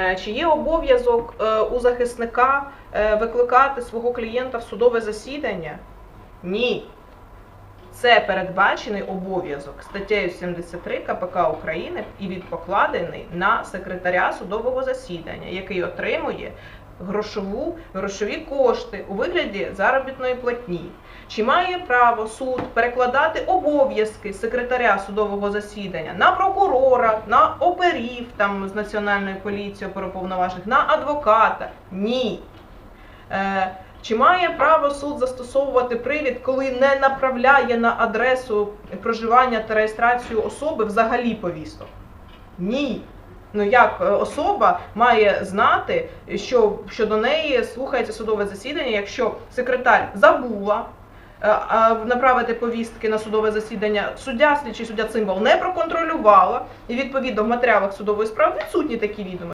Е, Чи є обов'язок е, у захисника е, викликати свого клієнта в судове засідання? Ні. Це передбачений обов'язок статтею 73 КПК України і він покладений на секретаря судового засідання, який отримує грошову, грошові кошти у вигляді заробітної платні. Чи має право суд перекладати обов'язки секретаря судового засідання на прокурора, на оперів там з національної поліції оперуповноважених, на адвоката? Ні. Е, чи має право суд застосовувати привід, коли не направляє на адресу проживання та реєстрацію особи взагалі повісток? Ні. Ну як е, особа має знати, що щодо неї слухається судове засідання, якщо секретар забула е, направити повістки на судове засідання, суддя, слідчий суддя Цимбал не проконтролювала, і відповідно в матеріалах судової справи відсутні такі відомості.